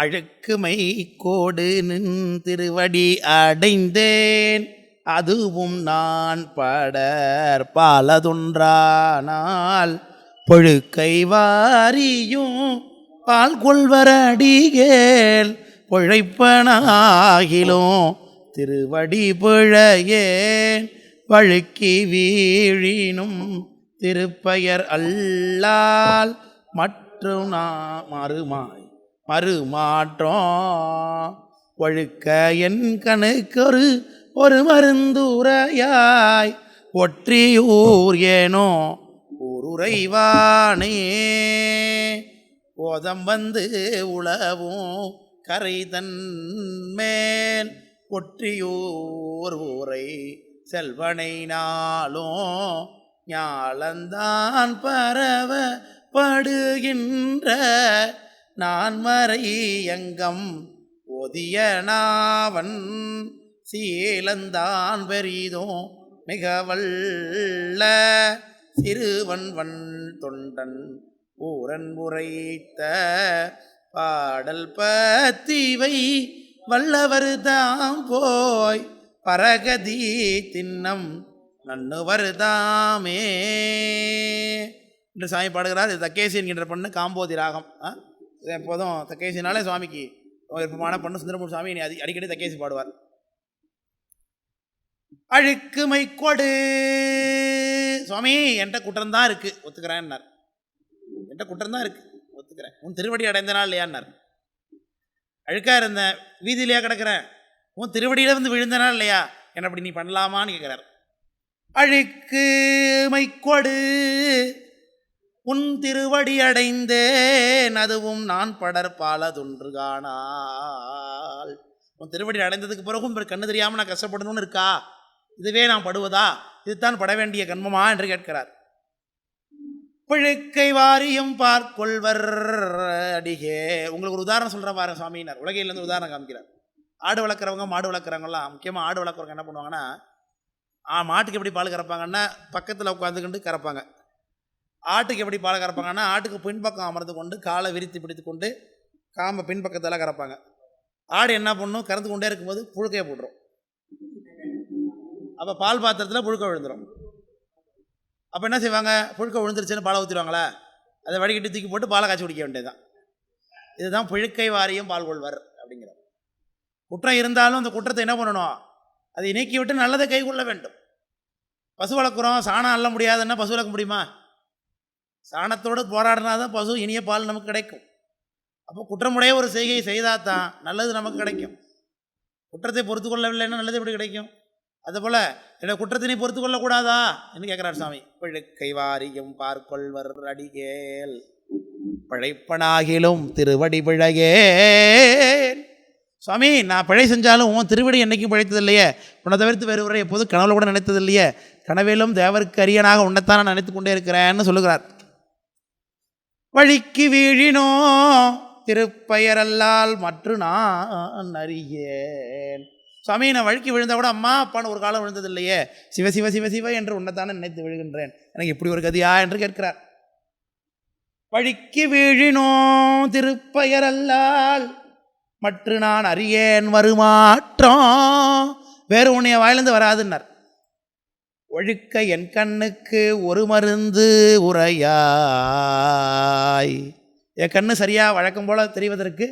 அழுக்குமை கோடு நின் திருவடி அடைந்தேன். அதுவும் நான் படர் பாலதுன்றானால் பொழுக்கை வாரியும் பால் கொள்வரடிகேல் பொழைப்பனாகிலும் திருவடி பிழையேன். வழுக்கி வீழினும் திருப்பெயர் அல்லால் மற்றும் நான் மறுமாய் மறுமாற்றம். ஒழுக்க என் கணுக்கொரு ஒரு மருந்துரையாய். ஒற்றியூர் ஏனோ ஊருரைவானே. ஓதம் வந்து உளவும் கரை தன்மேல் ஒற்றியூர் ஊரை செல்வனை நாளும் ஞாலந்தான் பரவ படுகின்ற நான் மறை எங்கம் ஒதிய நாவன் சீலந்தான் பெரிதோ மிக வல்ல சிறுவன் வன் தொண்டன் ஊரன் உரைத்த பாடல் பத்திவை வல்லவர் தாம் போய் பரகதி தின்னம் நன்னுவர் தாமே. என்று சாமி பாடுகிறார். இது தக்கேசி என்கின்ற பொண்ணு காம்போதி ராகம். ஆ? எப்போதும் தக்கேசினாலே சுவாமிக்கு. விருப்பமான பண்ணு சுந்தரமூர் சுவாமி நீ அடிக்கடி தக்கேசி பாடுவார். அழுக்குமை கொடு. சுவாமி என்கிட்ட குற்றம் தான் இருக்கு. ஒத்துக்கிறேன்னார். என்கிட்ட குற்றம் தான் இருக்கு. ஒத்துக்கிறேன். உன் திருவடி அடைந்த நாள் இல்லையான்னார். அழுக்கா இருந்தேன் வீதியிலையா கிடக்கிறேன். உன் திருவடியில வந்து விழுந்தனா இல்லையா? என்ன அப்படி நீ பண்ணலாமான்னு கேட்குறாரு அழுக்கு மைக்கோடு உன் திருவடி அடைந்தேன் அதுவும் நான் படற்பாலதொன்று காணால். உன் திருவடி அடைந்ததுக்கு பிறகும் கண்ணு தெரியாமல் நான் கஷ்டப்படணும்னு இருக்கா? இதுவே நான் படுவதா? இதுதான் பட வேண்டிய கண்மமா என்று கேட்கிறார். பிழுக்கை வாரியம் பார்க்கொள்வர் அடிகே. உங்களுக்கு ஒரு உதாரணம் சொல்கிற பாருங்க சுவாமியினர். உலகையிலேருந்து உதாரணம் காமிக்கிறார். ஆடு வளர்க்குறவங்க மாடு வளர்க்குறவங்கலாம் முக்கியமாக ஆடு வளர்க்குறவங்க என்ன பண்ணுவாங்கன்னா மாட்டுக்கு எப்படி பால் கறப்பாங்கன்னா பக்கத்தில் உட்காந்துக்கிட்டு கறப்பாங்க. ஆட்டுக்கு எப்படி பாலை கறப்பாங்கன்னா ஆட்டுக்கு பின்பக்கம் அமர்ந்து கொண்டு காலை விரித்து பிடித்து கொண்டு காம்பை பின்பக்கத்தில் கறப்பாங்க. ஆடு என்ன பண்ணும்? கறந்து கொண்டே இருக்கும்போது புழுக்கையை போட்டுரும். அப்போ பால் பாத்திரத்தில் புழுக்க விழுந்துடும் அப்போ என்ன செய்வாங்க? புழுக்க விழுந்துருச்சுன்னு பாலை ஊற்றிடுவாங்களா அதை வடிகட்டி தூக்கி போட்டு பாலை காய்ச்சி குடிக்க வேண்டியதுதான். இதுதான் புழுக்கை வாரியம் பால் கொள்வர் அப்படிங்கிற குற்றம் இருந்தாலும் அந்த குற்றத்தை என்ன பண்ணணும்? அதை நீக்கி விட்டு நல்லதை கைகொள்ள வேண்டும். பசு வளர்க்குறோம் சாணம் அள்ள முடியாதுன்னா பசு வளர்க்க முடியுமா? சாணத்தோடு போராடினா தான் பசு இனிய பால் நமக்கு கிடைக்கும். அப்போ குற்றமுடைய ஒரு செய்கையை செய்தால் தான் நல்லது நமக்கு கிடைக்கும். குற்றத்தை பொறுத்து கொள்ளவில்லைன்னா நல்லது எப்படி கிடைக்கும்? அதுபோல் என்னோட குற்றத்தினை பொறுத்து கொள்ளக்கூடாதா? என்று கேட்குறார் சாமி. பிழுக்கை வாரியும் பார்க்கொள்வர் அடிகேல். பிழைப்பனாகிலும் திருவடி பிழையே சுவாமி நான் பிழை செஞ்சாலும் உன் திருவடி என்றைக்கும் பிழைத்தது இல்லையே உன்னை தவிர்த்து வேறு உரை எப்போதும் கனவுல கூட நினைத்தது இல்லையே கனவிலும் தேவருக்கு அரியனாக உன்னைத்தான் நான் நினைத்து கொண்டே இருக்கிறேன்னு சொல்லுகிறார். வழிக்கு வீழினோ திருப்பெயரல்லால் மற்ற நான் அறியேன். சுவாமி நான் வழுக்கி கூட அம்மா அப்பான்னு ஒரு காலம் விழுந்தது இல்லையே சிவ சிவ சிவ சிவ என்று உன்னைத்தானே நினைத்து விழுகின்றேன். எனக்கு இப்படி ஒரு கதியா என்று கேட்கிறார். வழிக்கு வீழினோ திருப்பெயரல்லால் மற்ற நான் அறியேன். வருமாற்றம். வேறு உன்னைய வாயிலிருந்து வராதுன்னார். ஒழுக்க என் கண்ணுக்கு ஒரு மருந்து உரையாய். என் கண்ணு சரியா வழக்கம் போல் தெரிவதற்கு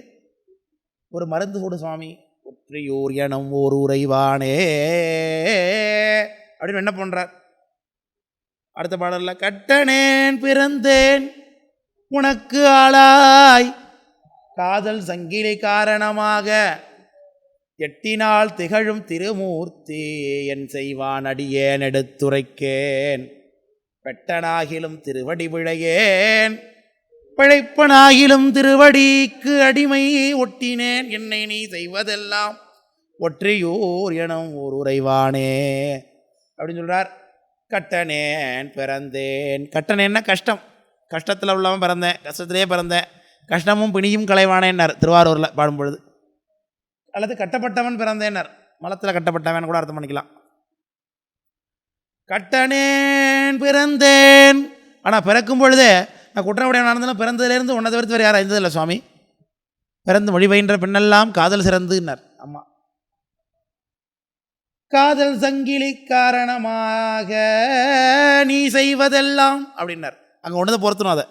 ஒரு மருந்து கொடு சுவாமி. ஒற்றையூர் எனம் ஓர் உறைவானே. அப்படின்னு என்ன பண்ணுறார் அடுத்த பாடலில் கட்டனேன் பிறந்தேன் உனக்கு ஆளாய். காதல் சங்கிலி காரணமாக எட்டினால் திகழும் திருமூர்த்தி என் செய்வான் அடியேன் எடுத்துரைக்கேன். பெட்டனாகிலும் திருவடி விழையேன். பிழைப்பனாகிலும் திருவடிக்கு அடிமை ஒட்டினேன். என்னை நீ செய்வதெல்லாம் ஒற்றியூர் எனும் ஒரு உறைவானே. அப்படின்னு சொல்கிறார் கட்டனேன் பிறந்தேன். கட்டனேன்னா கஷ்டம். கஷ்டத்தில் உள்ளவன் பிறந்தேன். கஷ்டத்திலே பிறந்தேன். கஷ்டமும் பிணியும் கலைவானேன்னார் திருவாரூரில் பாடும்பொழுது. அல்லது கட்டப்பட்டவன் பிறந்தேனர். மலத்தில் கட்டப்பட்டவன் கூட அர்த்தம் பண்ணிக்கலாம். கட்டனேன் பிறந்தேன். ஆனால் பிறக்கும் பொழுதே நான் குற்றமுடையவனாக நடந்தாலும் பிறந்ததுலேருந்து உன்னை தவிர்த்து வேறு யாரும் இருந்ததில்லை சுவாமி. பிறந்து மொழி பயின்ற பெண்ணெல்லாம் காதல் சிறந்துன்னார். அம்மா காதல் சங்கிலி காரணமாக நீ செய்வதெல்லாம் அப்படின்னார். அங்கே ஒன்றதை பொறுத்தணும் அதை.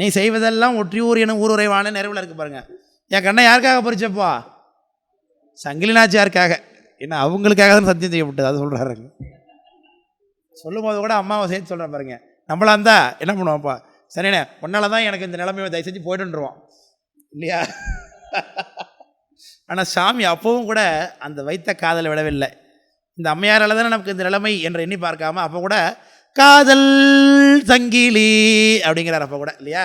நீ செய்வதெல்லாம் ஒற்றியூர் எனும் உறைவான நிறைவில் இருக்கு பாருங்க. என் கண்ணை யாருக்காக பறிச்சப்பா? சங்கிலினாச்சியாருக்காக. ஏன்னா என்ன அவங்களுக்காக தான் சத்தியம் செய்யப்பட்டது அது சொல்கிறாருங்க சொல்லும்போது கூட அம்மாவை சேர்த்து சொல்கிறேன் பாருங்க. நம்மளா இருந்தா என்ன பண்ணுவோம்ப்பா சரிண்ணே உன்னால தான் எனக்கு இந்த நிலைமையை தயவு செஞ்சு போய்ட்டுருவோம் இல்லையா? ஆனால் சாமி அப்போவும் கூட அந்த வைத்த காதலை விடவில்லை. இந்த அம்மையாரால் தானே நமக்கு இந்த நிலைமை என்று எண்ணி பார்க்காம அப்போ கூட காதல் சங்கிலி அப்படிங்கிறார் அப்போ கூட இல்லையா?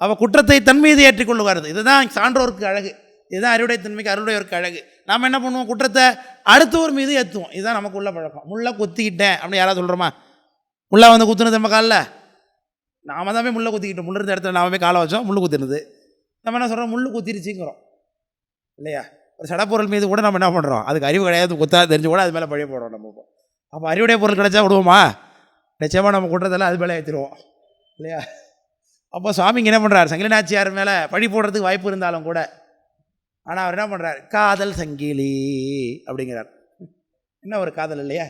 அவள் குற்றத்தை தன் மீது ஏற்றிக்கொள்ளுவார். இதுதான் சான்றோருக்கு அழகு. இதுதான் அறுவடை தன்மைக்கு ஒரு அழகு நாம் என்ன பண்ணுவோம்? குற்றத்தை அடுத்தவர் மீது ஏற்றுவோம் இதுதான் நமக்கு உள்ள பழக்கம். முள்ளை குத்திக்கிட்டேன் அப்படின்னு யாராவது சொல்கிறோமா முள்ளை வந்து குத்துனது நம்ம காலில்? நாம தான் போய் முள்ளை குத்திக்கிட்டோம். முள்ளு இருந்த இடத்துல நாம போய் காலை வச்சோம் முள்ளு குத்தினது. நம்ம என்ன சொல்கிறோம் முள்ளு குத்திருச்சுங்கிறோம். இல்லையா? ஒரு சடப்பொருள் மீது கூட நம்ம என்ன பண்ணுறோம் அதுக்கு அறிவு கிடையாது. குத்தா தெரிஞ்சு கூட அது மேலே பழிய போடுறோம் நம்ம இப்போ. அப்போ அறிவுடைய பொருள் கிடைச்சா விடுவோமா? நிச்சயமாக நம்ம குற்றத்தெல்லாம் அது மேலே ஏற்றிடுவோம் இல்லையா? அப்போ சுவாமிங்க என்ன பண்ணுறாரு சங்கலநாச்சியார் மேலே பழி போடுறதுக்கு வாய்ப்பு இருந்தாலும் கூட ஆனால் அவர் என்ன பண்ணுறார் காதல் சங்கிலி அப்படிங்கிறார். என்ன ஒரு காதல் இல்லையா?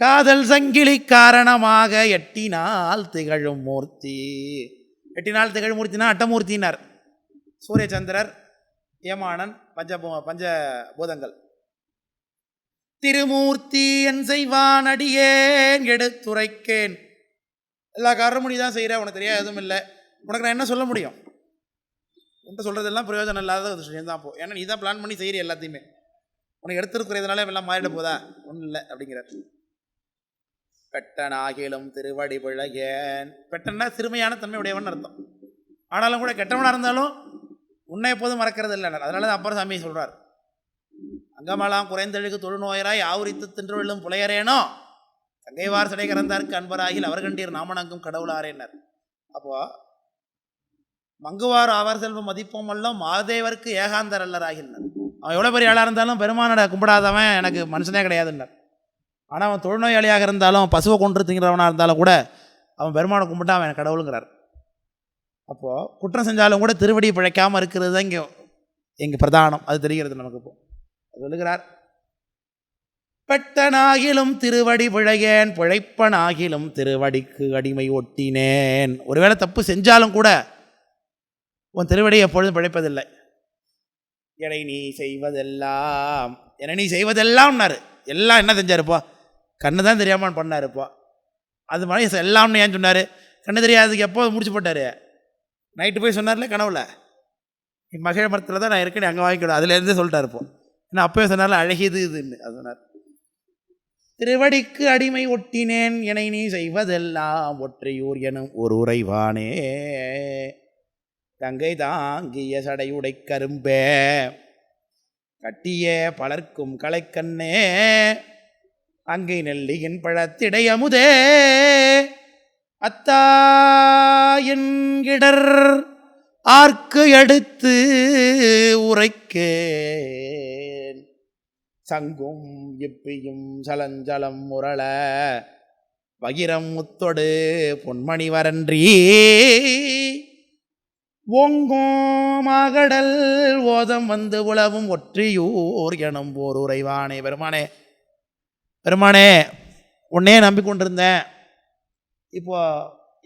காதல் சங்கிலி காரணமாக எட்டினால் திகழும் மூர்த்தி. எட்டினால் திகழும் மூர்த்தினா அட்டமூர்த்தினார் சூரியச்சந்திரர் ஏமானன் பஞ்ச பஞ்ச பூதங்கள் திருமூர்த்தி என் செய்வான் அடியேன் எடுத்துரைக்கேன். எல்லா காரணமும் தான் செய்கிற உனக்கு தெரியாது எதுவும் இல்லை. உனக்கு நான் என்ன சொல்ல முடியும்? என்கிட்ட சொல்கிறதெல்லாம் பிரயோஜனம் இல்லாத ஒரு விஷயம் தான் போ. ஏன்னா நீ தான் பிளான் பண்ணி செய்கிற எல்லாத்தையுமே. உனக்கு எடுத்துருக்கிறதுனால எல்லாம் மாறிட போதா? ஒன்றும் இல்லை அப்படிங்கிறார். பெட்டனாகிலும் திருவடி பிழகேன் பெட்டன்னா சிறுமையான தன்மை உடையவன் அர்த்தம். ஆனாலும் கூட கெட்டவனாக இருந்தாலும் உன்னை எப்போதும் மறக்கிறது இல்லை அதனால தான் அப்புறம் சாமி சொல்கிறார் அங்கமெல்லாம் குறைந்தழுகு தொழுநோயராய் ஆவுரித்து தின்றுவிழும் புலையரேனோ? தங்கைவார் சடை கறந்தார்க்கு அன்பராகில் அவர்கண்டீர் நாமனங்கும் கடவுளாரேனர் அப்போது மங்குவார் ஆவார் செல்வம் மதிப்போம் எல்லாம் மாதேவருக்கு ஏகாந்தர் அல்லராகினார் அவன் எவ்வளோ பெரிய ஆளாக இருந்தாலும் பெருமானோட கும்பிடாதவன் எனக்கு மனுஷனே கிடையாதுன்னார். ஆனால் அவன் தொழுநோயாளியாக இருந்தாலும் பசுவை கொண்டு திங்கிறவனாக இருந்தாலும் கூட அவன் பெருமானை கும்பிட்டா அவன் கடவுளுங்கிறார். அப்போது குற்றம் செஞ்சாலும் கூட திருவடி பிழைக்காமல் இருக்கிறது தான் இங்கே எங்கள் பிரதானம். அது தெரிகிறது நமக்கு இப்போ. சொல்லுகிறார் பெட்டனாகிலும் திருவடி பிழையேன் பிழைப்பனாகிலும் திருவடிக்கு அடிமை ஒட்டினேன். ஒருவேளை தப்பு செஞ்சாலும் கூட உன் திருவடி எப்பொழுதும் பிழைப்பதில்லை. எனை நீ செய்வதெல்லாம் என நீ செய்வதெல்லாம்னாரு. எல்லாம் என்ன செஞ்சாருப்போ? கண்ணு தான் தெரியாமல் பண்ணாருப்போ. அது மாதிரி எல்லாம்னு ஏன் சொன்னார்? கண்ணு தெரியாததுக்கு எப்போ முடிச்சு போட்டார்? நைட்டு போய் சொன்னார்ல கனவுல? மகிழ மரத்தில் தான் நான் இருக்கேன் அங்கே வாங்கிக்கணும் அதுலேருந்தே சொல்லிட்டார் இப்போ ஏன்னா அப்போயே சொன்னால அழகியது இதுன்னு. அது சொன்னார். திருவடிக்கு அடிமை ஒட்டினேன் இணை நீ செய்வதெல்லாம் ஒற்றையூர் எனும் ஒரு உறைவானே. தங்கை தாங்கிய சடையுடை கரும்பே. கட்டிய பலர்க்கும் களைக்கண்ணே. அங்கை நெல்லியின் பழத்திடை அமுதே. அத்தாயின்கிடர் ஆர்க்கு எடுத்து உரைக்கேன். சங்கும் இப்பியும் சலஞ்சலம் முரள. பகிரம் முத்தொடு பொன்மணி வரன்றி ஓங்கும் மாகடல் ஓதம் வந்து உழவும் ஒற்றியூர் எனும் ஓர் உறைவானே. பெருமானே பெருமானே உன்னே நம்பிக்கொண்டிருந்தேன். இப்போ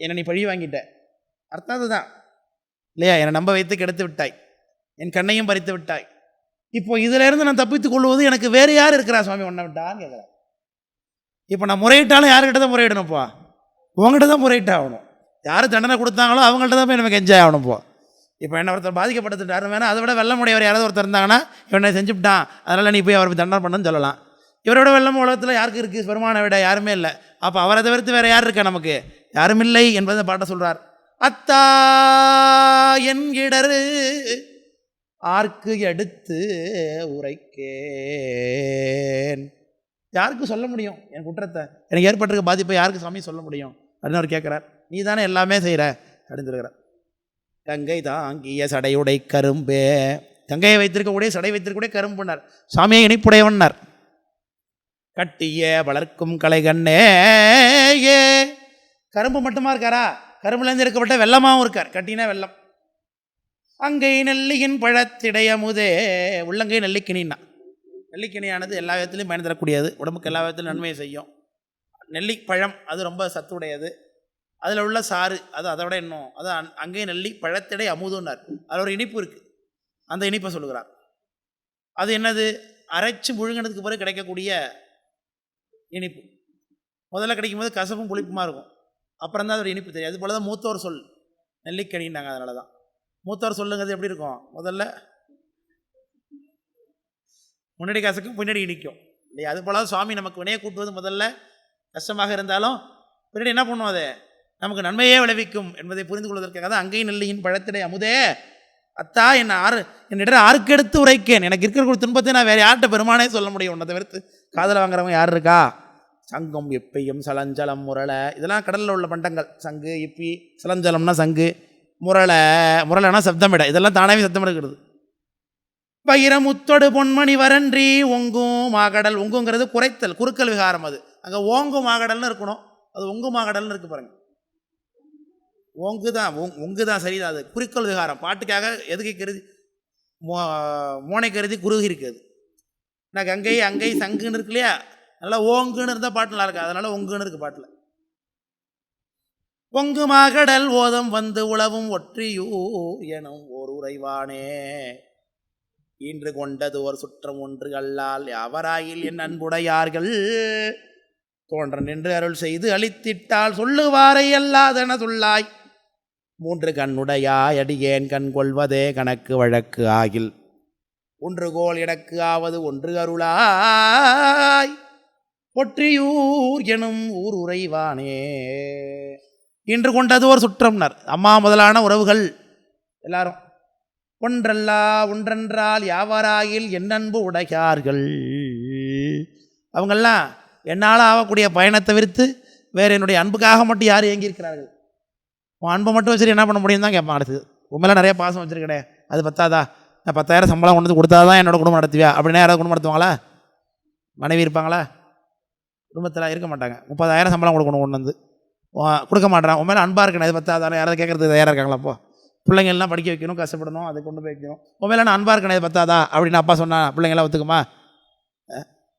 என்னை நீ பழி வாங்கிட்ட. அர்த்தம் அதுதான். இல்லையா? என்னை நம்ப வைத்து கெடுத்து விட்டாய். என் கண்ணையும் பறித்து விட்டாய். இப்போ இதிலிருந்து நான் தப்பித்துக் கொள்வது எனக்கு வேறு யார் இருக்கிறா சுவாமி? உன்னை விட்டான்னு கேட்குறேன் இப்போ நான் முறையிட்டாலும் யாருக்கிட்ட தான் முறையிடணும்ப்பா உங்ககிட்ட தான் முறையிட்டாகணும். யார் தண்டனை கொடுத்தாங்களோ அவங்கள்ட்ட தான் போய் நம்ம கெஞ்சாகணும் போ இப்போ என்ன ஒருத்தர் பாதிக்கப்பட்டுட்டாரு வேணால் அதை விட வெள்ளமுடையவர் யாராவது ஒருத்தர் இருந்தாங்கன்னா இவனை செஞ்சுவிட்டான். அதனால் நீ போய் அவருக்கு தண்டனை பண்ணுன்னு சொல்லலாம். இவரோட வெள்ளம் உலகத்தில் யாருக்கு இருக்குது பெருமானை விட யாருமே இல்லை. அப்போ அவரை தவிர்த்து வேறு யார் இருக்கா நமக்கு? யாரும் இல்லை என்பதை பாட்டை சொல்கிறார் அத்தா என்கிடரு ஆர்க்கு எடுத்து உரைக்கேன். யாருக்கு சொல்ல முடியும்? என் குற்றத்தை. எனக்கு ஏற்பட்டிருக்க பாதிப்பை யாருக்கு சாமி சொல்ல முடியும்? அப்படின்னு அவர் கேட்குறார். நீ தானே எல்லாமே செய்கிற அப்படின்னு சொல்கிறார் கங்கை தாங்கிய சடையுடை கரும்பே. கங்கையை வைத்திருக்கக்கூடிய சடை வைத்திருக்கக்கூடிய கரும்புனார் சாமியை கரும்பு மட்டுமா இருக்காரா? கரும்புலேருந்து எடுக்கப்பட்ட வெள்ளமாகவும் இருக்கார். கட்டினா வெள்ளம். அங்கை நெல்லியின் பழத்திடையமுதே உள்ளங்கை நெல்லிக்கினா நெல்லிக்கிணியானது எல்லா விதத்துலையும் பயன் தரக்கூடியது. உடம்புக்கு எல்லா விதத்திலும் நன்மையை செய்யும். நெல்லிப்பழம் அது ரொம்ப சத்துடையது. அதில் உள்ள சாறு அது அதை விட இன்னும் அது அந் அங்கே நல்லி பழத்திடை அமுதுன்னார். அதில் ஒரு இனிப்பு இருக்குது அந்த இனிப்பை சொல்லுகிறார். அது என்னது? அரைச்சி முழுங்கினதுக்கு பிறகு கிடைக்கக்கூடிய இனிப்பு. முதல்ல கிடைக்கும்போது கசப்பும் புளிப்புமாக இருக்கும். அப்புறம் தான் அதோட இனிப்பு தெரியும். அது போல தான் மூத்தோர் சொல். நெல்லிக்கணின்னாங்க அதனால தான். மூத்தோர் சொல்லுங்கிறது எப்படி இருக்கும்? முதல்ல முன்னாடி கசக்கும் பின்னாடி இனிக்கும். இல்லையா? அது போல சுவாமி நமக்கு வினையை கூட்டுவது முதல்ல கஷ்டமாக இருந்தாலும் பின்னாடி என்ன பண்ணுவோம் அதை? நமக்கு நன்மையே விளைவிக்கும் என்பதை புரிந்து கொள்வதற்காக தான் அங்கை நெல்லியின் பழத்திடை அமுதே அத்தா என்னை ஆறு என்னிடம் ஆறுக்கெடுத்து உரைக்கேன். எனக்கு இருக்கக்கூடிய துன்பத்தை நான் வேறு யார்கிட்ட பெருமானே சொல்ல முடியும்? உன்னை தவிர்த்து காதலை வாங்குறவங்க யார் இருக்கா? சங்கம் எப்பையும் சலஞ்சலம் முரளை. இதெல்லாம் கடலில் உள்ள பண்டங்கள். சங்கு இப்பி சலஞ்சலம்னா சங்கு. முரளை முரளைனா சப்தமிட. இதெல்லாம் தானாகவே சப்தம் எடுக்கிறது. வைரமுத்தொடு பொன்மணி வரன்றி ஒங்கும் மாகடல் ஒங்குங்கிறது குறைத்தல் குறுக்கல் விகாரம் அது. அங்கே ஓங்கு மாகடல்னு இருக்கணும். அது ஒங்கு மாகடல்னு இருக்கு பாருங்கள் உங்கு தான் ஒங்கு தான் சரிதான். அது குறிக்கோள் விகாரம் பாட்டுக்காக எதுக்கு கருதி மோ மோனை கருதி குருகு இருக்குது நான் கங்கை அங்கை சங்குன்னு இருக்கு இல்லையா? நல்லா ஓங்குன்னு இருந்தால் பாட்டு நல்லா இருக்கு அதனால ஒங்குன்னு இருக்கு பாட்டில். பொங்கு மாகடல் ஓதம் வந்து உழவும் ஒற்றியூ எனும் ஓர் உறைவானே. இன்று கொண்டது ஒரு சுற்றம் ஒன்று அல்லால் அவராயில் என் அன்புடையார்கள். தோன்ற நின்று அருள் செய்து அளித்திட்டால் சொல்லுவாரை அல்லாதென சொல்லாய் மூன்று கண்ணுடையாய் அடியேன் கண் கொள்வதே கணக்கு வழக்கு ஆகில். ஒன்று கோல் இடக்கு ஆவது ஒன்று அருளாய். பொற்றியூர் எனும் ஊர் உறைவானே. இன்று கொண்டது ஒரு சுற்றம்னர். அம்மா முதலான உறவுகள் எல்லாரும். ஒன்றல்லா ஒன்றென்றால் யாவராயில் என்னன்பு உடையார்கள். அவங்கெல்லாம் என்னால் ஆகக்கூடிய பயணத்தை தவிர்த்து வேறு என்னுடைய அன்புக்காக மட்டும் யார் இயங்கியிருக்கிறார்கள்? உன் அன்பை மட்டும் வச்சுட்டு என்ன பண்ண முடியும் தான் கேட்பான் அடுத்து. உண்மையில நிறைய பாசம் வச்சிருக்கடே அது பத்தாதா? நான் பத்தாயிரம் சம்பளம் கொண்டு வந்து கொடுத்தா தான் என்னோட குடும்பம் நடத்துவியா? அப்படின்னா யாராவது குடும்பம் நடத்துவாங்களா? மனைவி இருப்பாங்களா? குடும்பத்தில் இருக்க மாட்டாங்க. முப்பதாயிரம் சம்பளம் கொடுக்கணும் கொண்டு வந்து. கொடுக்க மாட்டேறான். உண்மையில அன்பாக இருக்கணும். அது பத்தாதானே? யாராவது கேட்கறதுக்கு தயாராக இருக்காங்களா அப்போ? பிள்ளைங்கள்லாம் படிக்க வைக்கணும் கஷ்டப்படணும் அதை கொண்டு போய் வைக்கணும். உண்மையில நான் அன்பாக இருக்கணும். இது பத்தாதா? அப்படின்னு அப்பா சொன்னா பிள்ளைங்களாம் ஒத்துக்குமா?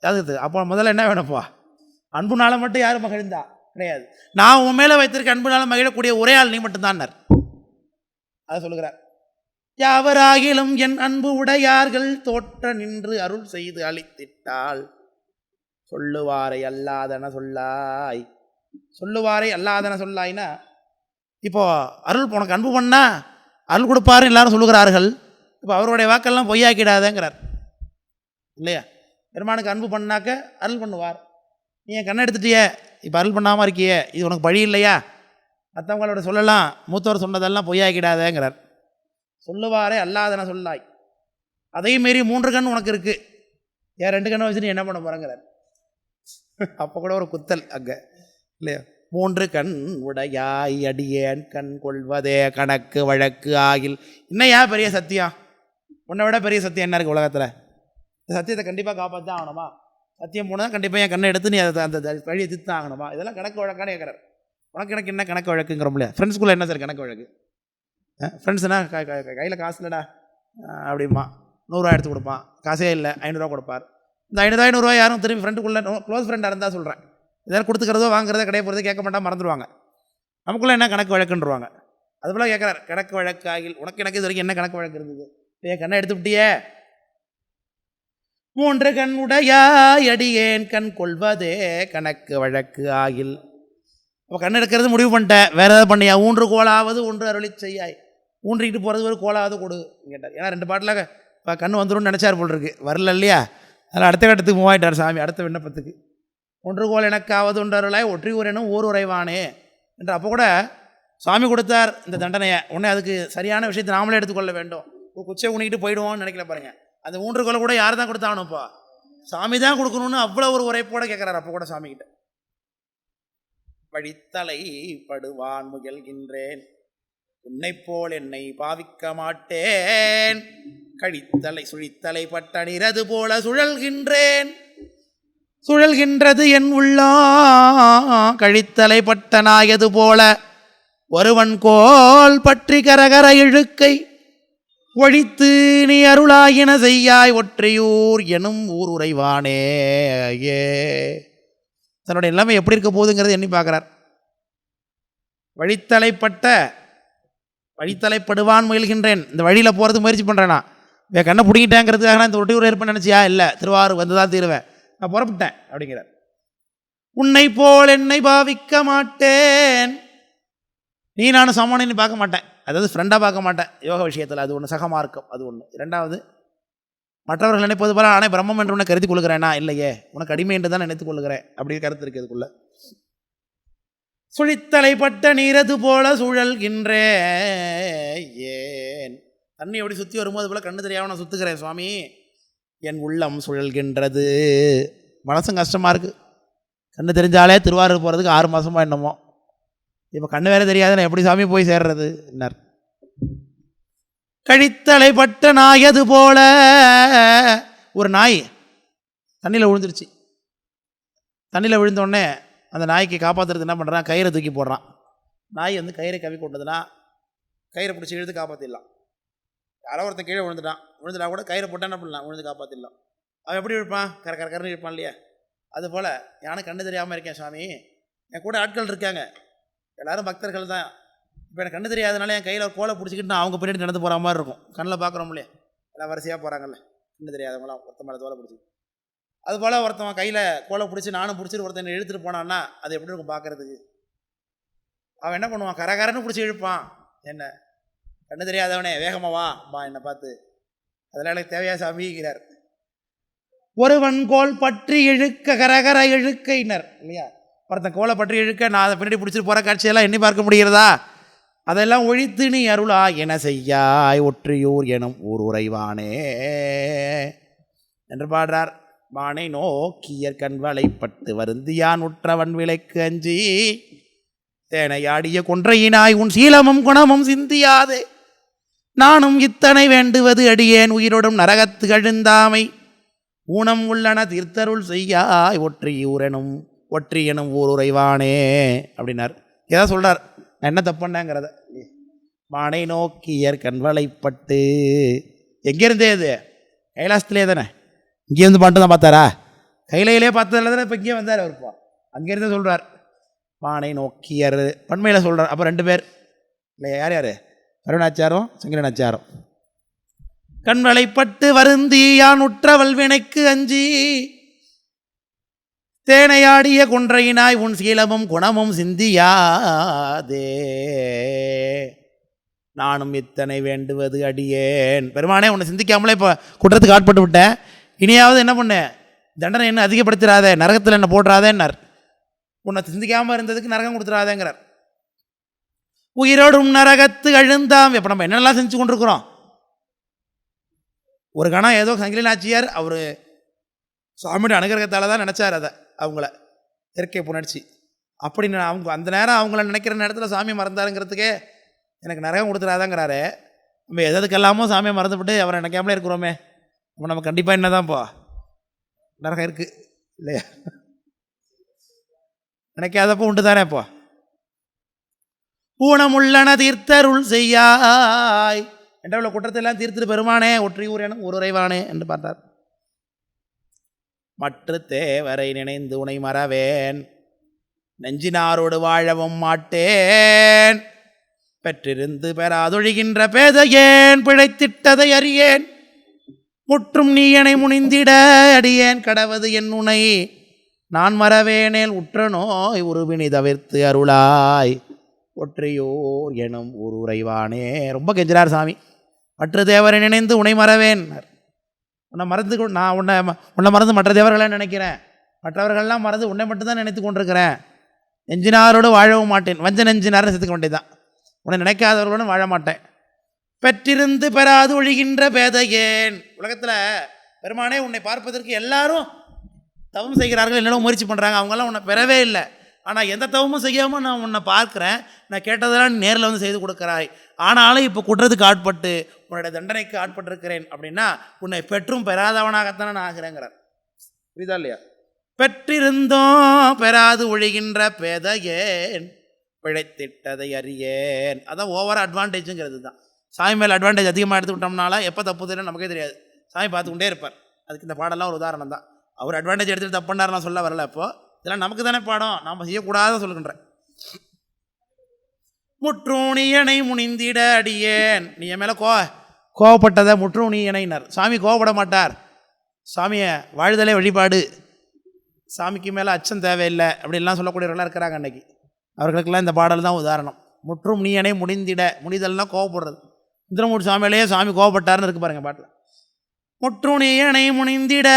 அதுக்கு அப்போ முதல்ல என்ன வேணும்ப்பா? அன்புனால மட்டும் யாரும் மகிழ்ந்தா? கிடையாது. நான் உன் மேலே வைத்திருக்க அன்புனால மகிழக்கூடிய ஒரே ஆள் நீ மட்டும்தான்னர் அதை சொல்லுகிறார். யாவராகிலும் என் அன்பு உடையார்கள் தோற்ற நின்று அருள் செய்து அழித்திட்டால் சொல்லுவாரை அல்லாதன சொல்லாய். சொல்லுவாரை அல்லாதன சொல்லாய்னா இப்போ அருள் உனக்கு அன்பு பண்ணா அருள் கொடுப்பாரு எல்லாரும் சொல்லுகிறார்கள். இப்போ அவருடைய வாக்கெல்லாம் பொய்யாக்கிடாதேங்கிறார். இல்லையா? பெருமானுக்கு அன்பு பண்ணாக்க அருள் பண்ணுவார். நீ என் கண்ணை எடுத்துட்டியே இப்போ அருள் பண்ணாமல் இருக்கியே இது உனக்கு பழி இல்லையா? மற்றவங்களோட சொல்லலாம் மூத்தவர் சொன்னதெல்லாம் பொய்யாக்கிடாதேங்கிறார். சொல்லுவாரே அல்லாதன சொல்லாய். அதையும் மீறி மூன்று கண் உனக்கு இருக்குது ஏன் ரெண்டு கண்ணை வச்சு நீ என்ன பண்ண போகிறேங்கிறார் அப்போ கூட ஒரு குத்தல் அங்கே. இல்லையா? மூன்று கண் உடையாய் அடியேன் கண் கொள்வதே கணக்கு வழக்கு ஆகில். இன்னையா பெரிய சத்தியம்? உன்னை விட பெரிய சத்தியம் என்ன இருக்குது உலகத்தில்? இந்த சத்தியத்தை கண்டிப்பாக காப்பாற்ற ஆகணுமா? சத்தியம் போனால் கண்டிப்பாக என் கண்ணை எடுத்து நீ அதை அந்த வழியை தித்து ஆகணுமா. இதெல்லாம் கணக்கு வழக்கானே கேட்குறாரு உனக்கு எனக்கு என்ன கணக்கு வழக்குங்கிறோம்ல ஃப்ரெண்ட்ஸ்குள்ளே என்ன சார் கணக்கு வழக்கு? ஃப்ரெண்ட்ஸ்னா கையில் காசு இல்லைடா அப்படிமா அப்படிம்பா நூறுரூவா எடுத்து கொடுப்பான். காசே இல்லை ஐநூறுரூவா கொடுப்பார். இந்த ஐநூறுரூவா ஐநூறுரூவா யாரும் திரும்பி ஃப்ரெண்டுக்குள்ளே க்ளோஸ் ஃப்ரெண்டாக இருந்தால் சொல்கிறேன் எதாவது கொடுத்துக்கிறதோ வாங்குறதோ கிடையாது போகிறதோ கேட்க மாட்டா மறந்துடுவாங்க நமக்குள்ளே என்ன கணக்கு வழக்குன்றவாங்க. அதுபோல் கேட்குறாரு கணக்கு வழக்காகில் உனக்கு எனக்கு இது வரைக்கும் என்ன கணக்கு வழக்கு இருந்தது? என் கண்ணை எடுத்துக்கிட்டியே மூன்று கண் உடையாய் கண் கொள்வதே கணக்கு வழக்கு ஆகில். அப்போ கண் எடுக்கிறது முடிவு பண்ணிட்டேன் வேறு ஏதாவது பண்ணியா? ஊன்று கோலாவது ஒன்று அருளி செய்யாய். ஊன்றிக்கிட்டு போகிறது ஒரு கோலாவது கொடு கேட்டார். ஏன்னா ரெண்டு பாட்டில் இப்போ கண் வந்துடும் நினச்சார் போல் இருக்கு. வரல இல்லையா? அதனால் அடுத்த கட்டத்துக்கு மூவாயிட்டார் சாமி அடுத்த விண்ணப்பத்துக்கு. ஒன்று கோல் எனக்காவது ஒன்று அருளாய் ஒற்றி ஊரெனும் ஊர் உறைவானே என்று அப்போ கூட சாமி கொடுத்தார் இந்த தண்டனையை. உடனே அதுக்கு சரியான விஷயத்தை நாமளே எடுத்துக்கொள்ள வேண்டும். குச்சை உணிக்கிட்டு போயிடுவோம்னு நினைக்கல பாருங்க. அந்த ஊன்றுகோலை கூட யார் தான் கொடுத்தாகணும்ப்பா சாமி தான் கொடுக்கணும்னு அவ்வளோ ஒரு உரைப்போட கேட்குறாரு அப்போ கூட சாமிகிட்ட. வழித்தலை படுவான் முயல்கின்றேன். உன்னை போல் என்னை பாவிக்க மாட்டேன். கழித்தலை சுழித்தலை பட்ட போல சுழல்கின்றேன். சுழல்கின்றது என் உள்ளா கழித்தலை பட்டனாயது போல ஒருவன் கோல் பற்றி கரகர இழுக்கை ஒழித்து நீ அருளாயின செய்யாய் ஒற்றையூர் எனும் ஊர் உறைவானே ஏ தன்னுடைய நிலைமை எப்படி இருக்க போகுதுங்கிறது எண்ணி பார்க்குறார். வழித்தலைப்பட்ட வழித்தலைப்படுவான் முயல்கின்றேன். இந்த வழியில் போகிறது முயற்சி பண்ணுறேனா வே கண்ணை பிடிங்கிட்டேங்கிறதுக்காக நான் இந்த ஒட்டியூர் இருப்பேன் நினச்சியா? இல்லை திருவாரூர் வந்து தான் தீருவேன். நான் புறப்பட்டேன் அப்படிங்கிறார். உன்னை போல் என்னை பாவிக்க மாட்டேன். நீ நானும் சமானு பார்க்க மாட்டேன். அதாவது ஃப்ரெண்டாக பார்க்க மாட்டேன். யோக விஷயத்தில் அது ஒன்று சகமார்க்கம் அது ஒன்று இரண்டாவது மற்றவர்கள் நினைப்பது போல ஆனால் பிரம்மம் என்று உன்னை கருதி கொள்கிறேனா? இல்லையே. உனக்கு அடிமை என்று தான் நினைத்துக் கொள்கிறேன் அப்படி கருத்து இருக்குது இதுக்குள்ள. சுழித்தலைப்பட்ட நீரது போல சுழல்கின்றே ஏன் தண்ணி எப்படி சுற்றி வரும்போது போல கண்ணு தெரியாமல் நான் சுற்றுக்கிறேன் சுவாமி. என் உள்ளம் சுழல்கின்றது. மனசும் கஷ்டமாக இருக்குது கண்ணு தெரிஞ்சாலே திருவாரூர் போகிறதுக்கு ஆறு மாதமாக என்னமோ. இப்போ கண்ணு வேற தெரியாது நான் எப்படி சாமி போய் சேர்றது? என்னார் கழித்தலை பட்ட நாயது போல. ஒரு நாய். தண்ணியில் விழுந்துருச்சு. தண்ணியில் விழுந்தோடனே அந்த நாய்க்கு காப்பாற்றுறது என்ன பண்ணுறான் கயிறை தூக்கி போடுறான். நாய் வந்து கயிறை கவி கொண்டதுன்னா கயிறை பிடிச்சி இழுத்து காப்பாற்றிடலாம் யாரோ ஒருத்தன் கீழே விழுந்துட்டான். விழுந்துட்டா கூட கயிறை போட்டால் என்ன பண்ணலாம்? விழுந்து காப்பாற்றிடலாம் அவன் எப்படி இருப்பான் கர கர கரன்னு இருப்பான் இல்லையா அதுபோல் யானை கண்ணு தெரியாமல் இருக்கேன் சாமி. என் கூட ஆட்கள் இருக்காங்க. எல்லாரும் பக்தர்கள் தான். இப்போ எனக்கு கண்ணு தெரியாதனால என் கையில் ஒரு கோலை பிடிச்சிக்கிட்டு நான் அவங்க பின்னாடி நடந்து போகிற மாதிரி இருக்கும். கண்ணில் பார்க்குறோம்லையே எல்லாம் வரிசையாக போகிறாங்கல்ல கண்ணு தெரியாதவங்களாம் ஒருத்த மேலே தோலை பிடிச்சி. அதுபோல் ஒருத்தவன் கையில் கோலை பிடிச்சி நானும் பிடிச்சிட்டு ஒருத்தன் இழுத்துட்டு போனான்னா அது எப்படி இருக்கும் பார்க்குறதுக்கு அவன் என்ன பண்ணுவான்? கரகரன்னு பிடிச்சி இழுப்பான். என்ன? கண்ணு தெரியாதவனே வேகமாக வா வா என்னை பார்த்து. அதெல்லாம் எனக்கு தேவையா சாமிங்கிறார் ஒருவன் கோல் பற்றி இழுக்க கரகர இழுக்கையினர். இல்லையா? ஒருத்தன் கோலை பற்றி இழுக்க நான் அதை பின்னாடி பிடிச்சிட்டு போகிற காட்சியெல்லாம் எண்ணி பார்க்க முடிகிறதா? அதெல்லாம் ஒழித்து நீ அருளா என செய்யாய் ஒற்றியூர் எனும் ஊர் உறைவானே என்று பாடுறார். வானை நோக்கியர் கண்வளைப்பட்டு வருந்தியான் உற்றவன் விலைக்கு அஞ்சி தேனையாடிய கொன்றையினாய் உன் சீலமும் குணமும் சிந்தியாதே. நானும் இத்தனை வேண்டுவது அடியேன் உயிரோடும் நரகத்து கழுந்தாமை. ஊனம் உள்ளன தீர்த்தருள் செய்யாய் ஒற்றியூரெனும் ஒற்றி எனும் ஊர் உறைவானே அப்படின்னார். ஏதாவது சொல்கிறார் நான் என்ன தப்புன்னேங்கிறத. வானை நோக்கியர் கண்வளைப்பட்டு எங்கேருந்தே இது கைலாசத்துலேயே தானே? இங்கே வந்து பாட்டு தான் பார்த்தாரா? கைலையிலே பார்த்ததில்ல தானே இப்போ இங்கே வந்தார் அவர் இப்போ. அங்கேருந்து சொல்கிறார் வானை நோக்கியர் பண்மையில் சொல்கிறார் அப்போ ரெண்டு பேர். இல்லை யார் யார்? அருணாச்சாரம் சங்கரனாச்சாரம். கண்வளைப்பட்டு வருந்தி யான் உற்றவள் வினைக்கு அஞ்சி தேனையாடிய குன்றையினாய் உன் சீலமும் குணமும் சிந்தியாதே. நானும் இத்தனை வேண்டுவது அடியேன். பெருமானே உன்னை சிந்திக்காமலே இப்போ குற்றத்துக்கு ஆட்பட்டு விட்டேன். இனியாவது என்ன பண்ணேன் தண்டனை என்ன அதிகப்படுத்திடாதே நரகத்தில் என்ன போடுறாதேன்னார். உன்னை சிந்திக்காமல் இருந்ததுக்கு நரகம் கொடுத்துடாதேங்கிறார் உயிரோடும் நரகத்து அழுந்தாம். இப்போ நம்ம என்னெல்லாம் செஞ்சு கொண்டிருக்கிறோம்? ஒரு கணம் ஏதோ சங்கிலி நாச்சியார் அவர் சுவாமியோட அனுகிரகத்தால் தான் நினச்சார் அதை. அவங்கள இயற்கை புணர்ச்சி. அப்படின்னு அவங்க அந்த நேரம் அவங்கள நினைக்கிற நேரத்தில் சாமி மறந்தாருங்கிறதுக்கே எனக்கு நரகம் கொடுத்துறாதாங்கிறாரு நம்ம எதுக்கெல்லாமோ சாமியை மறந்துவிட்டு அவரை நினைக்காமலே இருக்கிறோமே. அப்போ நம்ம கண்டிப்பாக என்ன தான்ப்பா போ நரகம் இருக்குது இல்லையா? நினைக்காதப்போ உண்டு தானே இப்போ ஊனமுள்ளன தீர்த்தருள் செய்யாய். என்ற உள்ள குற்றத்தெல்லாம் தீர்த்துட்டு பெருமானே ஒற்றியூர் என ஒரு உறைவானே என்று பார்த்தார். மற்ற தேவரை நினைந்து உனை மறவேன். நெஞ்சினாரோடு வாழவும் மாட்டேன். பெற்றிருந்து பெறாதொழிகின்ற பேதையேன் பிழைத்திட்டதை அறியேன். முற்றும் நீ முனிந்திட அடியேன். கடவது என் உனை. நான் மறவேனேல் உற்றனோய் உருவினை உருவினி தவிர்த்து அருளாய். ஒற்றையோர் எனும் ஒரு உறைவானே. ரொம்ப கெஞ்சினார் சாமி. மற்ற தேவரை நினைந்து உனை மறவேன். உன்னை மறந்து நான் உன்னை ம- உன்னை மறந்து மற்ற தேவர்களை நினைக்கிறேன். மற்றவர்கள்லாம் மறந்து உன்னை மட்டும்தான் நினைத்து கொண்டிருக்கிறேன். நெஞ்சினாரோடு வாழவும் மாட்டேன். வஞ்ச நெஞ்சினாரை செத்துக்க வேண்டியதான் உன்னை நினைக்காதவர்களுடன் வாழ மாட்டேன். பெற்றிருந்து பெறாது ஒழிகின்ற பேதையேன் உலகத்தில் பெருமானே உன்னை பார்ப்பதற்கு எல்லாரும் தவம் செய்கிறார்கள் என்னென்ன முயற்சி பண்ணுறாங்க அவங்களாம் உன்னை பெறவே இல்லை. ஆனால் எந்த தவமும் செய்யாமல் நான் உன்னை பார்க்குறேன். நான் கேட்டதெல்லாம் நீ நேரில் வந்து செய்து கொடுக்குறாய். ஆனாலும் இப்போ குற்றத்துக்கு ஆட்பட்டு உன்னுடைய தண்டனைக்கு ஆட்பட்டிருக்கிறேன் அப்படின்னா உன்னை பெற்றும் பெறாதவனாகத்தானே நான் ஆகிறேங்கிறார். புரியுதா இல்லையா? பெற்றிருந்தோம் பெறாது ஒழிகின்ற பேதையேன் பிழைத்திட்டதை அறியேன். அதான் ஓவர அட்வான்டேஜுங்கிறது தான். சாமி மேலே அட்வான்டேஜ் அதிகமாக எடுத்துக்கிட்டோம்னால எப்போ தப்பு தெரியல நமக்கே தெரியாது. சாமி பார்த்துக்கிட்டே இருப்பார். அதுக்கு இந்த பாடெல்லாம் ஒரு உதாரணம் தான். அவர் அட்வான்டேஜ் எடுத்துட்டு தப்பு பண்ணாரு நான் சொல்ல வரல இப்போது இதெல்லாம் நமக்கு தானே பாடம். நாம் செய்யக்கூடாத சொல்லுகின்றேன் முற்றூணியனை முனிந்திட அடியேன். நீ என் மேலே கோ கோவப்பட்டதை முற்றூணியனைனார் சாமி கோவப்பட மாட்டார். சாமியை வாழ்தலே வழிபாடு. சாமிக்கு மேலே அச்சம் தேவையில்லை. அப்படின்லாம் சொல்லக்கூடியவர்களாக இருக்கிறாங்க அன்னைக்கு. அவர்களுக்கெல்லாம் இந்த பாடல் தான் உதாரணம். முற்றும் நீயனை முடிந்திட முடிதல்னா கோவப்படுறது. சுந்தரமூர்த்தி சாமியிலேயே சாமி கோவப்பட்டார்னு இருக்கு பாருங்கள் பாட்டில். முற்றும் நீயனை முனிந்திட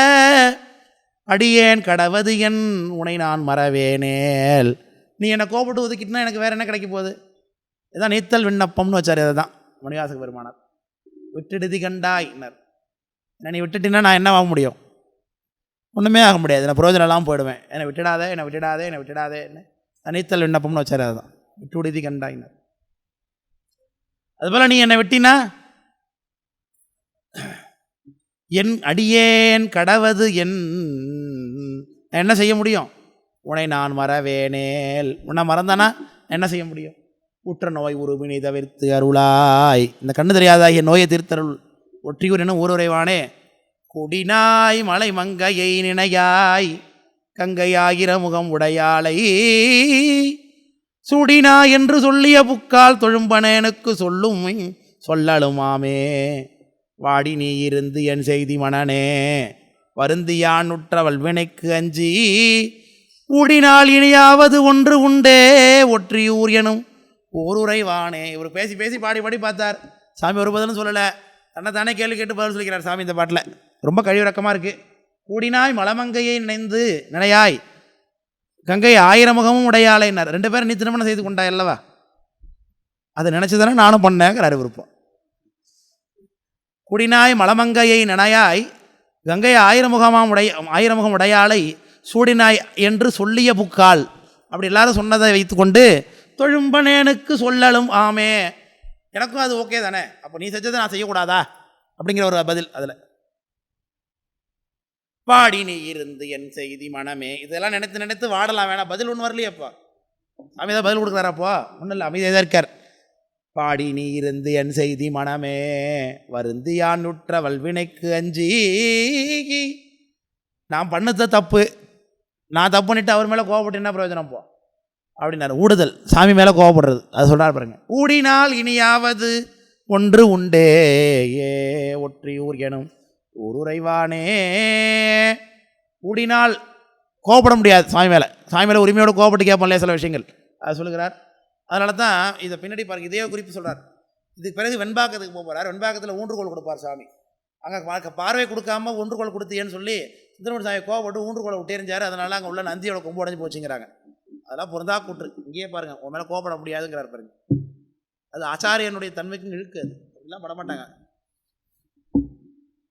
அடியேன் கடவது என் உனை நான் மறவேனேல். நீ என்னை கோபப்பட்டு ஒதுக்கிட்டுனா எனக்கு வேறு என்ன கிடைக்க போகுது? இதான் நீத்தல் விண்ணப்பம்னு வச்சார் அதை தான் மணிவாசக பெருமானார். விட்டுடுதி கண்டாயினர். என்ன நீ விட்டுட்டினா நான் என்ன ஆக முடியும்? ஒன்றுமே ஆக முடியாது. நான் பிரயோஜனம்லாம் போயிடுவேன். என்னை விட்டுடாதே என்னை விட்டுடாதே என்னை விட்டுடாதே என்ன நீத்தல் விண்ணப்பம்னு வச்சார் அதுதான். விட்டுடுதி கண்டாயினர். அதுபோல் நீ என்னை விட்டினா என் அடியேன் கடவது என் என்ன செய்ய முடியும்? உன்னை நான் மறவேனேல் உன்னை மறந்தானா? என்ன செய்ய முடியும்? உற்ற நோய் உருவினை தவிர்த்து அருளாய். இந்த கண்ணு தெரியாதாகிய நோயை தீர்த்தருள். ஒற்றியூர் எனும் ஊருரைவானே கொடினாய் மலை மங்கையை நினையாய். கங்கையாகிற முகம் உடையாளை. சுடினா என்று சொல்லிய புக்கால் தொழும்பனேனுக்கு சொல்லும் சொல்லலுமாமே. வாடி நீ இருந்து என் செய்தி மனனே. வருந்தியான் உற்றவள் வினைக்கு அஞ்சி ஊடினால் இனியாவது ஒன்று உண்டே ஒற்றியூர் எனும் ஓருரைவானே. இவர் பேசி பேசி பாடி பாடி பார்த்தார். சாமி ஒரு பதிலும் சொல்லலை. தன்னை தானே கேள்வி கேட்டு பதில் சொல்லிக்கிறார் சாமி இந்த பாட்டில். ரொம்ப கழிவிறக்கமாக இருக்குது கூடினாய் மலமங்கையை நினைந்து நினையாய் கங்கை ஆயிரம் முகமும் உடையாளைன்னார். ரெண்டு பேரும் நீ திருமணம் செய்து கொண்டாய் அல்லவா? அதை நினச்சி தானே நானும் பண்ணேங்கிறார் விருப்பம் குடினாய் மலமங்கையை நினையாய் கங்கை ஆயிரமுகமாம் உடைய ஆயிரமுகம் உடையாளை சூடினாய் என்று சொல்லிய புக்கால். அப்படி எல்லாரும் சொன்னதை வைத்துக்கொண்டு தொழும்பனேனுக்கு சொல்லலும் ஆமே. எனக்கும் அது ஓகே தானே. அப்போ நீ செஞ்சதை நான் செய்யக்கூடாதா? அப்படிங்கிற ஒரு பதில் அதில். பாடி நீ இருந்து என் செய்தி மனமே. இதெல்லாம் நினைத்து நினைத்து வாடலாம் வேணாம். பதில் ஒன்று வரலையப்பா சாமி பதில் கொடுக்குறாராப்பா ஒன்றும் இல்லை அமைதியாக தான் இருக்கார். பாடி நீ இருந்து என் செய்தி மனமே வருந்தியான் உற்ற வல்வினைக்கு அஞ்சி. நான் பண்ணது தப்பு. நான் தப்பு பண்ணிட்டு அவர் மேலே கோவப்பட்டு என்ன பிரயோஜனம் போ? அப்படின்னாரு. ஊடுதல். சாமி மேலே கோவப்படுறது. அது சொல்கிறார் பாருங்க. ஊடினால் இனியாவது ஒன்று உண்டே ஏ ஒற்றி ஊர் எனும் ஊருரைவானே. ஊடினால் கோவப்பட முடியாது சாமி மேலே. சாமி மேலே உரிமையோடு கோவப்பட்டு கேட்போம்ல சில விஷயங்கள். அது சொல்லுகிறார். அதனால தான் இதை பின்னாடி பாருங்க இதே குறிப்பு சொல்கிறார் இதுக்கு பிறகு வெண்பாக்கத்துக்கு போக போகிறார் வெண்பாக்கத்தில் ஊன்றுகோல் கொடுப்பார் சாமி. அங்கே பார்வை கொடுக்காம ஊன்றுகோல் கொடுத்தியேன்னு சொல்லி சுந்தரமணி சாமி கோவப்பட்டு ஊன்றுகோலை விட்டேறிஞ்சார் அதனால அங்கே உள்ள நந்தியோட கொம்பு உடஞ்சி போச்சுங்கிறாங்க. அதெல்லாம் பொருந்தா கூற்று. இங்கேயே பாருங்கள் உன் மேலே கோவப்பட முடியாதுங்கிறார் பாருங்க. அது ஆச்சாரியனுடைய தன்மைக்கும் இழுக்கு அது. அப்படிலாம் படமாட்டாங்க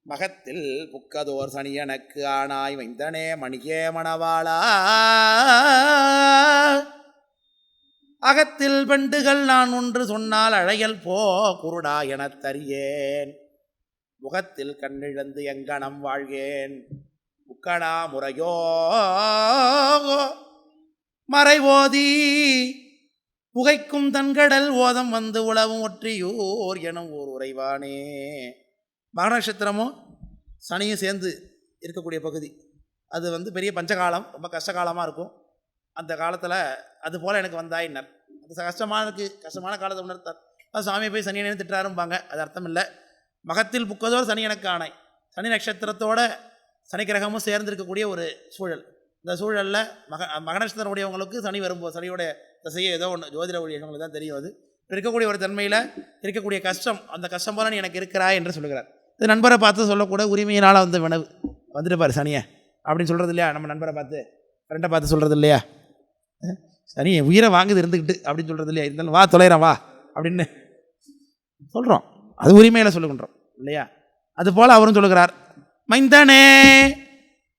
மகத்தில் புக்கதோர் சனி எனக்கு ஆனாய் வைந்தனே மணியே மணவாளா அகத்தில் பெண்டுகள் நான் ஒன்று சொன்னால் அழையல் போ குருடா எனத் தறியேன். முகத்தில் கண்ணிழந்து எங்கனம் வாழ்கேன். முக்கணா முறையோ மறைவோதி புகைக்கும் தன்கடல் ஓதம் வந்து உளவும் ஒற்றியூர் எனும் ஓர் உறைவானே. மகநட்சத்திரமும் சனியும் சேர்ந்து இருக்கக்கூடிய பகுதி. அது வந்து பெரிய பஞ்சகாலம் ரொம்ப கஷ்டகாலமாக இருக்கும். அந்த காலத்தில் அது போல் எனக்கு வந்தாயினர் அது கஷ்டமானதுக்கு கஷ்டமான காலத்தை உணர்த்தார். அது சாமியை போய் சனியனை திட்டாரும்பாங்க அது அர்த்தம் இல்லை. மகத்தில் புக்கதோடு சனி எனக்கு ஆணை சனி நட்சத்திரத்தோட சனி கிரகமும் சேர்ந்திருக்கக்கூடிய ஒரு சூழல். இந்த சூழலில் மக மக நட்சத்திரம் உடையவங்களுக்கு சனி வரும்போது சனியோட திசையை ஏதோ ஒன்று ஜோதிட ஊழியர்களுக்கு தான் தெரியும் அது இருக்கக்கூடிய ஒரு தன்மையில் இருக்கக்கூடிய கஷ்டம் அந்த கஷ்டம் போல நீ எனக்கு இருக்கிறாய் என்று சொல்லுகிறார். இது நண்பரை பார்த்து சொல்லக்கூட உரிமையினால் வந்து வினவு. வந்துட்டு பாரு சனியை. அப்படின்னு சொல்கிறது இல்லையா? நம்ம நண்பரை பார்த்து ஃப்ரெண்டை பார்த்து சொல்கிறது இல்லையா? சரி என் உயிரை வாங்குது இருந்துக்கிட்டு அப்படின்னு சொல்கிறது இல்லையா? இருந்தாலும் வா தொலைகிறேன் வா அப்படின்னு சொல்கிறோம் அது உரிமையில் சொல்லுகின்றோம் இல்லையா? அதுபோல் அவரும் சொல்லுகிறார் மைந்தனே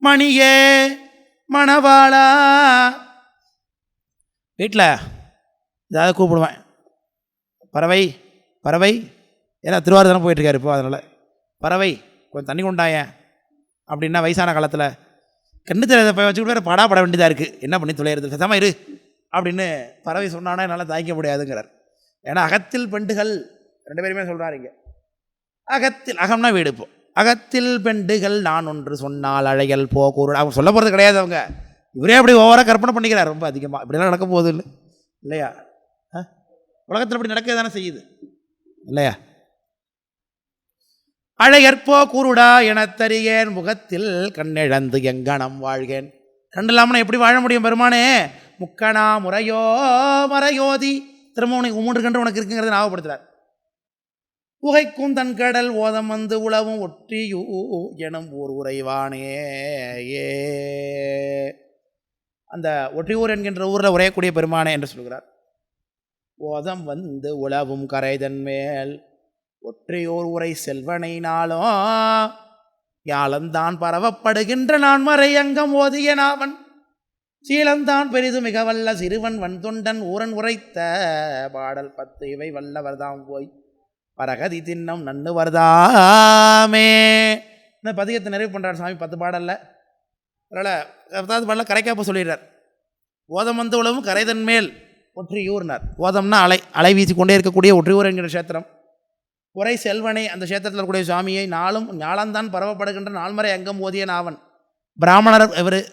மணியே மணவாளா. வீட்டில் ஏதாவது கூப்பிடுவேன். பறவை பறவை. ஏன்னா திருவாரூர் தானே போயிட்டுருக்காரு இப்போ அதனால். பறவை கொஞ்சம் தண்ணி கொண்டாயேன். அப்படின்னா வயசான காலத்தில் கண்ணு தெரியாத போய் வச்சுக்கிட்டு வேறு படா பட வேண்டியதாக இருக்குது என்ன பண்ணி துளையிறது சத்தமாக இரு. அப்படின்னு பறவை சொன்னானா என்னால் தாய்க்க முடியாதுங்கிறார். ஏன்னா அகத்தில் பெண்டுகள் ரெண்டு பேருமே சொல்கிறாரு இங்கே. அகத்தில் அகம்னா வீடு இப்போ. அகத்தில் பெண்டுகள் நான் ஒன்று சொன்னால் அழைகள் போ கூறு அவங்க சொல்ல போகிறது கிடையாது அவங்க. இவரே அப்படி ஓவராக கற்பனை பண்ணிக்கிறார் ரொம்ப அதிகமாக இப்படிலாம் நடக்க போகுது இல்லை. இல்லையா? ஆ? உலகத்தில் அப்படி நடக்க தானே செய்யுது. இல்லையா? அழகற்போ குருடா எனத்தறியேன் முகத்தில் கண்ணிழந்து எங்கனம் வாழ்கேன். கண்டில்லாமல் எப்படி வாழ முடியும் பெருமானே? முக்கணா முறையோ மறையோதி. திரும்ப உனக்கு மூன்று கன்று உனக்கு இருக்குங்கிறத ஞாபகப்படுத்துறார் உகைக்கும் தன் கடல் ஓதம் வந்து உழவும் ஒற்றியூ எனும் ஊர் உறைவானே. ஏ. அந்த ஒற்றியூர் என்கின்ற ஊரில் உரையக்கூடிய பெருமானே என்று சொல்கிறார். ஓதம் வந்து உழவும் கரைதன் மேல் ஒற்றையோர் உரை செல்வனைனாலும் யாழந்தான் பரவப்படுகின்ற நான் மறை அங்கம் ஓதிய நாவன் சீலந்தான் பெரிது மிக வல்ல சிறுவன் வன்தொண்டன் ஊரன் உரைத்த பாடல் பத்து இவை வல்லவர்தாம் போய். பரகதி தின்னம் நன்னுவர்தாமே இந்த பதிகத்தை நிறைவு பண்ணுறார் சாமி பத்து பாடல்ல. அதனால் பத்தாவது பாடல கரைக்காப்ப சொல்லிடுறார். ஓதம் வந்த உலகம் கரைதன் மேல் ஒற்றியூர்னார். ஓதம்னா அலை அலை வீசி கொண்டே இருக்கக்கூடிய ஒற்றியூர் என்கிற கஷேத்திரம். உரை செல்வனை அந்த கஷேத்திரத்தில் இருக்கக்கூடிய சுவாமியை நாளும் ஞாலந்தான் பரவப்படுகின்ற நால்மறை அங்கம் ஓதியன் ஆவன் பிராமணர் இவர்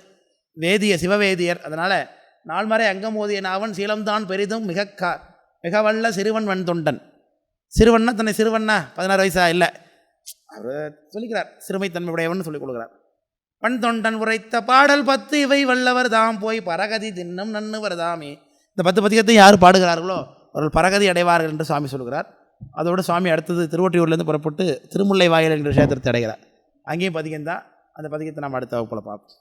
வேதிய சிவவேதியர். அதனால் நால்மறை அங்கம் ஓதியன் ஆவன் சீலம்தான் பெரிதும் மிக க மிக வல்ல சிறுவன் வன் தொண்டன் சிறுவன்னா தன்னை சிறுவன்னா? பதினாறு வயசா? இல்லை. அவர் சொல்லிக்கிறார் சிறுமைத்தன்மையுடையவன் சொல்லிக் கொடுக்குறார். பண் தொண்டன் உரைத்த பாடல் பத்து இவை வல்லவர் தாம் போய் பரகதி தின்னும் நன்னுவர் தாமே. இந்த பத்து பதிகத்தை யார் பாடுகிறார்களோ அவர்கள் பரகதி அடைவார்கள் என்று சுவாமி சொல்கிறார். அதோட சுவாமி அடுத்தது திருவொற்றியூர்லேருந்து புறப்பட்டு திருமுல்லை வாயில் என்ற கஷேத்திரத்தை அடைகிறார். அங்கேயும் பதிகம் தான் அந்த பதிகத்தை நம்ம அடுத்த வகுப்பில் பார்ப்போம்.